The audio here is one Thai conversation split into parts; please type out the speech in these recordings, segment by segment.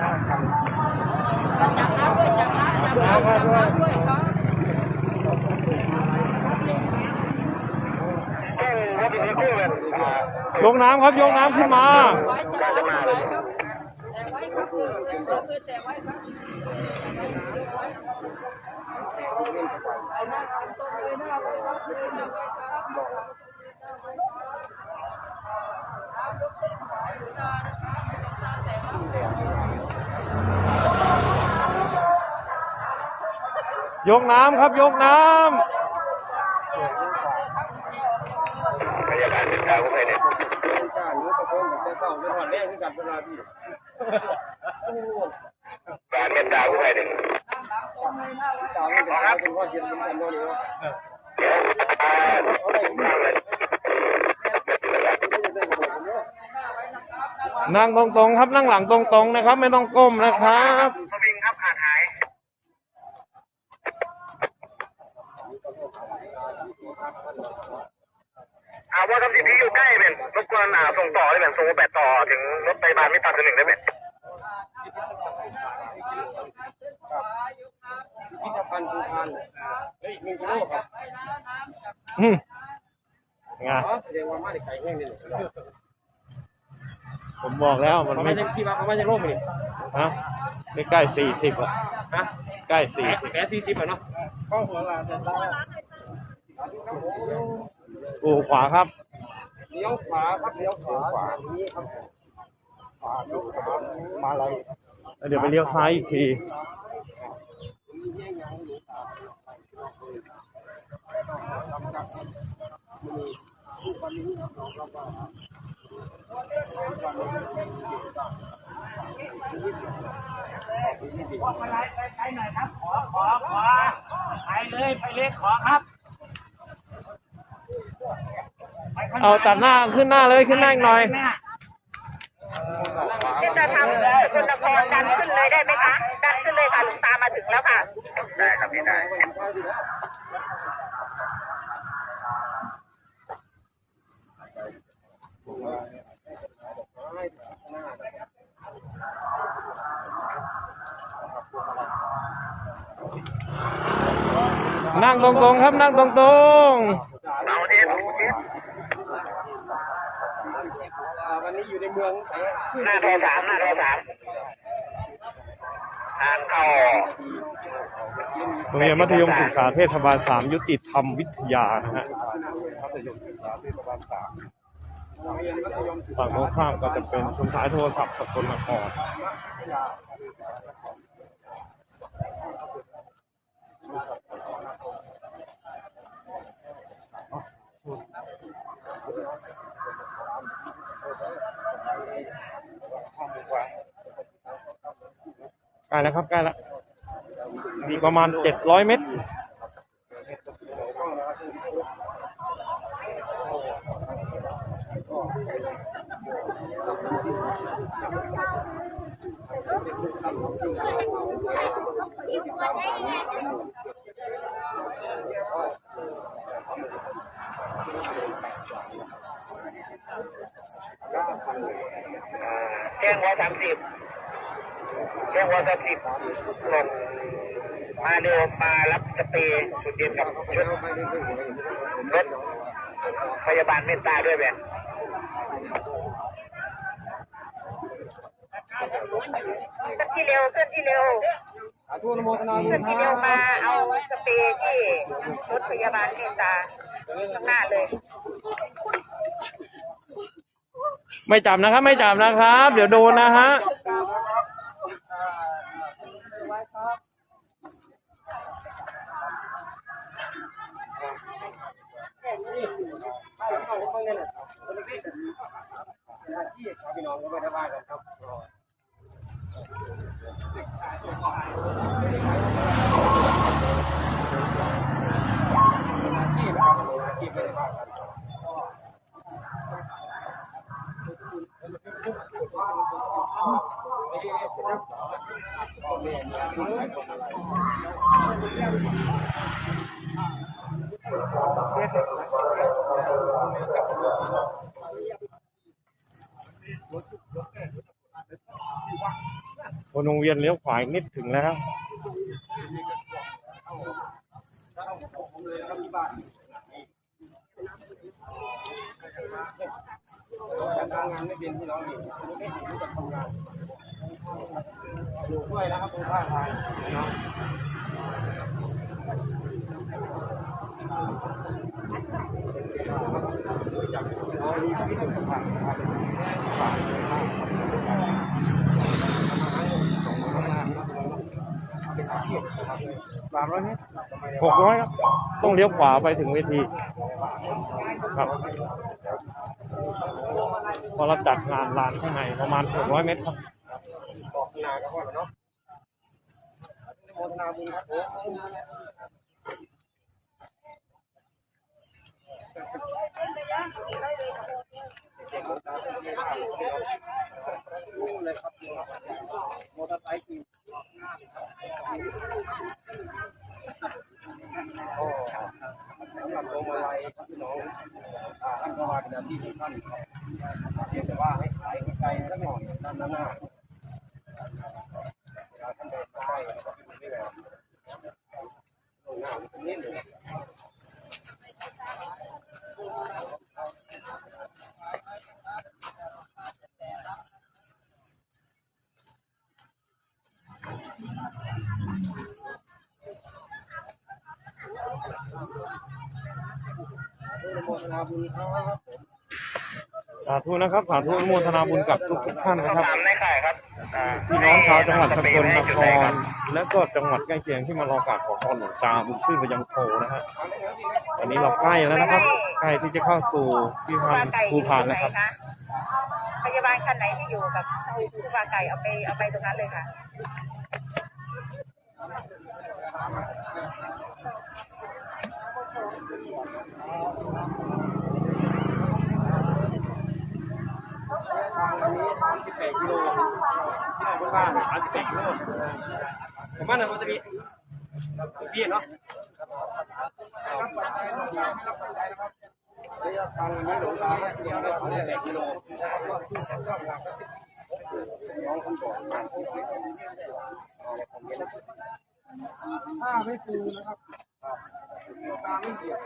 จับน้ำด้วยจับน้ำจับน้ำจับน้ำด้วยครับยกน้ำครับยกน้ำขึ้นมา ไว้จับน้ำไว้ครับแต่ไว้ครับเออเออเออแต่ไว้ครับเอาหน้าเอาต้นเลยหน้าไว้ครับเลยหน้าไว้ครับ ยกน้ำครับ ยกน้พยาบาลเป็นตาผู้ภัยเนี่ยจ้าหรือตะโกนแบบเศร้าไม่ถอนแรงที่กันเวลาพี่การเป็นตาผู้ภัยเนี่ยตาไม่เป็นไรเป็นว่าเย็นเป็นกันว่าเดี๋ยวเดี๋ยวอ่าตั้งเลยำนั่งตรงๆครับนั่งหลังตรงๆนะครับ ไม่ต้องก้มนะครับ สวิงครับขาดหายอาว่าทำทีพีอยู่ใกล้เป็นรบกวนอ่าส่งต่อได้เป็ นส่งแปดต่อถึงรถพยาบาลไม่ตัดตัวหนึ่งได้ไหมพิพิธภัณฑ์ภูพานเฮ้ยหนึ่งกิโลครับอืมไงอ๋อแสดงว่ามาได้ไก่แห้งนี่ผมบอกแล้วมันเขาไม่ไม่ใช่พี่ว่าเขาไม่ใช่โรคมันนี่ฮะไม่ใกล้สี่สิบอะฮะใกล้แผลสี่สิบแผลสี่สิบอะเนาะข้อหัวลาจะได้อูขวาครับเลี้ยว ขวาครับเลี้ยวขวาขวานี้ครับขวาเลี้ยวขวามาอะไรแล้วเดี๋ยวไปเลี้ยวซ้ายอีกทีเอาตัดหน้าขึ้นหน้าเลยขึ้นหน้าอีกหน่อยจะทำคุณนครดันขึ้นเลยได้ไหมคะ ดันขึ้นเลยค่ะหลวงตามาถึงแล้วค่ะ ได้ครับพี่ได้นั่งตรงๆครับนั่งตรงเอาเทสเอาเทส วันนี้อยู่ในเมืองไหนหน้าโทรสามหน้าโทรสามทางเข้าๆโรงเรียนมัธยมศึกษาเทศบาลสามยุติธรรมวิทยานะฮะฝั่งตรงข้ามก็จะเป็นชนสายโทรศัพท์สกลนคร ใกล้แล้วครับใกล้แล้วมีประมาณเจ็ดร้อยเมตร แจ้งว่าสามสิบแจ้ง ว่าสามสิบส่งมาเร็วมารับสเปรย์สุดเด่นกับชุดรถพยาบาลเมตตาด้วยแบนเคลื่อนที่เร็วเคลื่อนที่เร็วสาธุนโมทนาเคลื่อนที่เร็วมาเอาสเปรย์ที่รถพยาบาลเมตตาข้างหน้าเลย ไม่จับนะครับ ไม่จับนะครับ เดี๋ยวโดนนะฮะ พี่น้องก็ไม่ได้ว่ากันครับที่นะครับที่ไม่ได้ว่ากัน เคนวงเวียนเลี้ยวขวาอีกนิดถึงแล้วงานไม่เป็นที่น้องนี่ไม่เห็นรู้จักทำงานอยู่ด้วยนะครับตรงข้าทางน้องจากน้องนี้ที่เป็น สานนะครับฝากเลยครับเป็นอาชีพนะครับสามร้อยเมตรหกร้อยครับ ต้องเลี้ยวขวาไปถึงเวทีครับพอเราจัดงานลานข้างในประมาณหกร้อยเมตรครับบอกนาก็พอแล้วเนาะโมทนาบุญครับผ มรู้เลยครับมอเตอร์ไซค์ขี่ก็สำหรับโรงอะไรครับพี่น้องอ่าท่านก็มาเป็นหน้าที่ของท่านเพียงแต่ว่าให้ขายไกลสักหน่อยด้านหน้า ท่านเดินไปแล้วก็ไปดูนี่แหละตรงหน้ามันเป็นนี่เลย โมท นาบุญครับสาธุนะครับสาธุอนุโมทนาบุญกับทุกทุกๆท่านนะครับ ถามในข่ายครับพี่น้องชาวจังหวัดสกลนครและก็จังหวัดใกล้เคียงที่มารอกราบขอพรหลวงตาบุญชื่นพยังโคนะฮะตอนนี้เราใกล้แล้วนะครับใกล้ที่จะเข้าสู่พิพิธภัณฑ์ภูพานแล้วครับ พยาบาลคันไหนที่อยู่กับครูบาไก่เอาไปเอาไปตรงนั้นเลยค่ะ ทางวันนี้38กิโลที่เราบนบ้าน38กิโลผมว่าเนี่ยมันจะมีพี่เนาะทางวันนี้หลวงตาเพียงได้38กิโลน้องคนกมาที่ไหนอะไรผมเนี่ยถ้าไม่ฟูนะครับตาไม่เหยียบ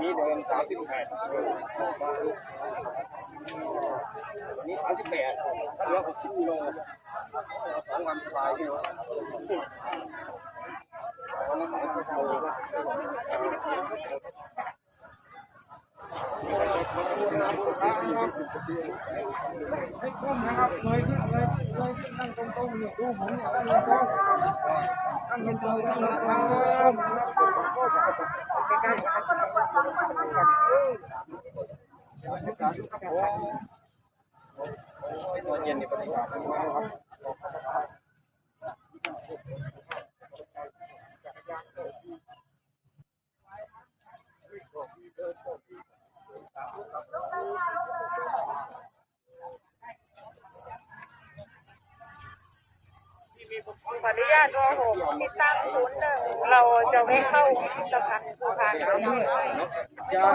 นี่เดิน 38นี่38ถ้าเหลือ60กิโลสองวันสบายที่เนาะวันละ30กิโลให้ก้มนะครับเลยขึ้นเลยเลยขึ้นนั่งตรงๆเนี่ยดูผมเนี่ยนั่งตรงๆนั่งตรงๆนั่งตรงๆตัว เย็นในบรรยากาศมากครับขออนุญาตโทรหกติดตั้งศูนย์หนึ่งเราจะไม่เข้าสะพานภูพานค่ะยา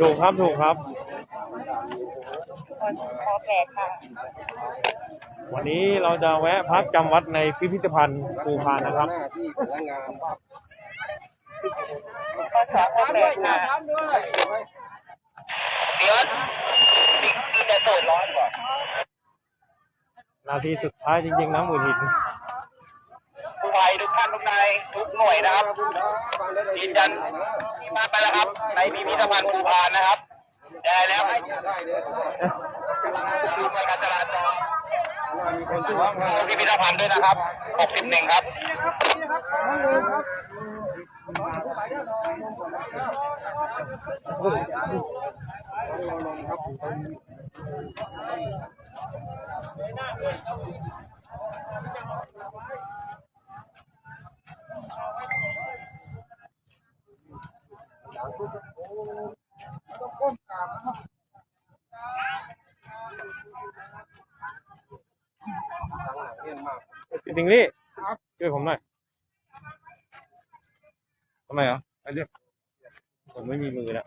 ถูกครับ ถูกครับ ขอแปดค่ะ วันนี้เราจะแวะพักจำวัดในพิพิธภัณฑ์ภูพานนะครับหน้าที่พนักงานขอสองขอแปดค่ะเดี๋ยวจะเปิดร้อนก่อนนาทีสุดท้ายจริงๆนะหมือหินผู้ภัยทุกท่านทุกนายทุกหน่วยนะครับยืนยันที่มาไปแล้วครับในพิพิธภัณฑ์ภูพานนะครับ ได้แล้วให้ได้เลยดูเมืการจราจรที่พิพิธภัณฑ์ด้วยนะครับ 61 ครับ พี่ติงลี่ช่วยผมหน่อยทำไมเหรอไอ้เรียกผมไม่มีมือแล้ว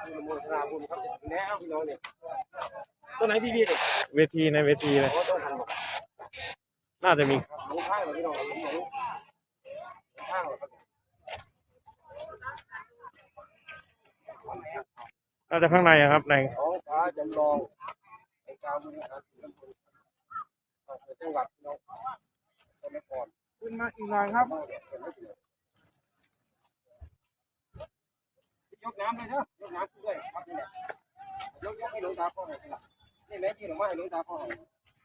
อนุโมทนาบุญครับแน่พี่น้องเนี่ยตัวไหนพี่พี่เนี่ยเวทีในเวทีเลยโอ้ต้องหันบอกน่าจะมีหลงข้างเลยพี่น้องหลงหลงข้างเลยครับน่าจะข้างในอะครับในท้องฟ้าจำลองในการบริหารส่วนตำบลอำเภอ จังหวัดน้องสมัยก่อนขึ้นมาอีกหน่อยครับยกน้ำเลยนะยกน้ำด้วยครับนี่แหละยกยกให้หลวงตาพ่อหน่อยสิล่ะนี่แม่ที่หลวงมาให้หลวงตาพ่อหน่อย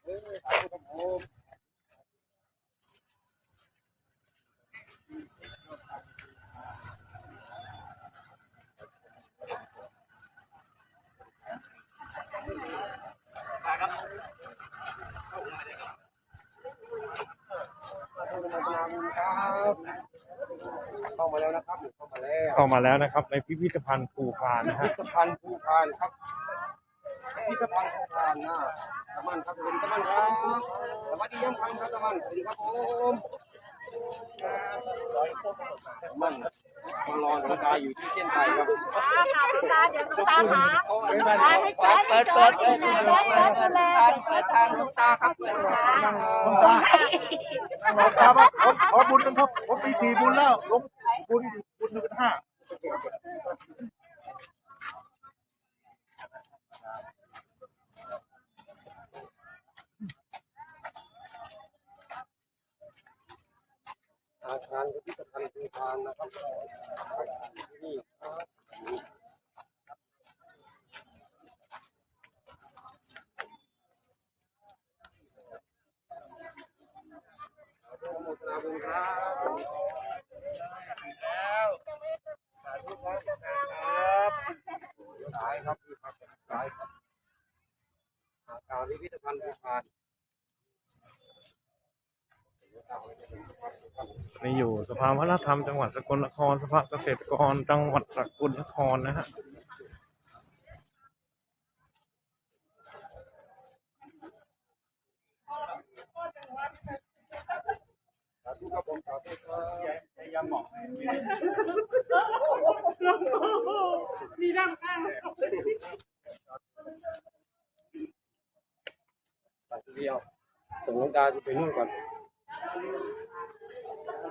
เออสาธุครับผม เข้ามาแล้วนะครับ เข้ามาแล้วเข้ามาแล้วนะครับ ในพิพิธภัณฑ์ภูพานนะพิฮะพิธภัณฑ์ภูพานครับพิพิธภัณฑ์ภูพานนะตะมันครับสวัสดีตะมันครับสวัสดีย่ำคำครับตะมันสวัสดีครับผมตะ มันมารอหลวงตาอยู่ที่เส้นชัยครับค่ะค่ะคุณตาเดี๋ยวคุณตาหาตาให้แจ๊เปิดเปิดเปิดเปิดเปิดเปิดเปิดทางคุณตาครับเปิดทางหลวงตาครับขอขอบุญกันครับผมปีสี่บุญแล้วลงบุญบุญหนึ่งเป็นห้า ทาคารพิพิธภัณฑ์ภูพานนะครับที่นี่ครับอนุโมทนาบุญครับแล้วสาธุครับครับสายครับพี่ครับสายครับอาคารพิพิธภัณฑ์ภูพาน นี่อยู่สภาวัฒนธรรมจังหวัดสกลนคร สภาเกษตรกรจังหวัดสกลนครนะฮะสาธุครับผมสาธุครับมี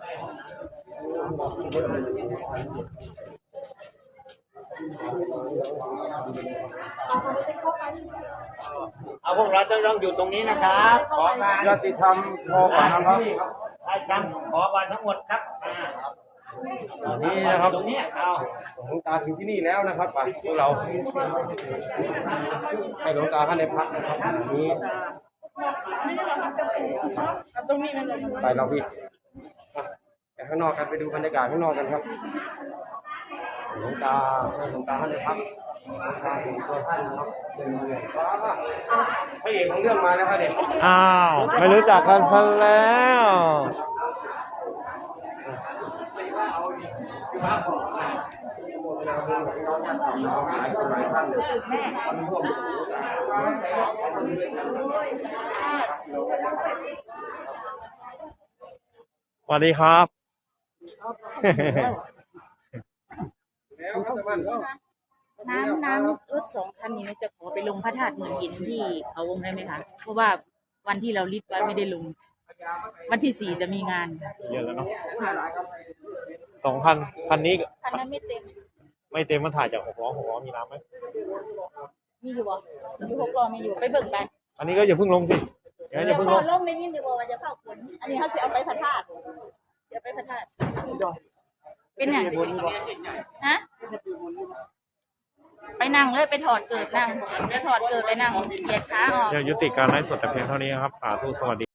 ไปผมแล้วสาธุครับโอ้เอาพวกเราต้องต้องอยู่ตรงนี้นะครับ ขอการญาติธรรมพอก่อนนะครับให้จำขอวันทั้งหมดครับอ่า นี่นะครับตรงนี้เอาหลวงตาถึงที่นี่แล้วนะครับไปพวกเรา ให้หลวงตาท่านได้พักนะครับนี้ตรงนี้มันเลยไปเราพี่อะไปข้างนอกกันไปดูบรรยากาศข้างนอกกันครับหลวงตาให้หลวงตาท่านได้พักหลวงตาเห็นตัวท่านนะครับเดินเดินพระเอกของเรื่องมาแล้วครับเด็กอ้าว ไม่รู้จักกันซะแล้ว สวัสดีครับ น้ำน้ำรถสองคันนี้จะขอไปลงพระธาตุเมืองหินที่เขาวงได้ไหมคะ เพราะว่าวันที่เราลิสต์ไว้ไม่ได้ลง วันที่สี่จะมีงานเยอะแล้วเนาะค่ะสองพันพันนี้คันนั้นไม่เต็ม ไม่เต็มมันถ่ายจากหกล้อหกล้อมีน้ำไหมมีอยู่บ่อยู่หกล้อมีอยู่ไปเบิ่งไปอันนี้ก็อย่าเพิ่งลงสิอย่าอย่าเพิ่งลงลงในยินดีบ่ว่าจะเข้าฝนอันนี้เขาจะเอาไปพระธาตุเดี๋ยวไปพระธาตุเป็นอย่างฮะไปนั่งเลยไปถอดเกิดนั่งไปถอดเกิดไปนั่งเหยียดขาออกเดี๋ยวยุติการไลฟ์สดแต่เพียงเท่านี้ครับสาธุสวัสดี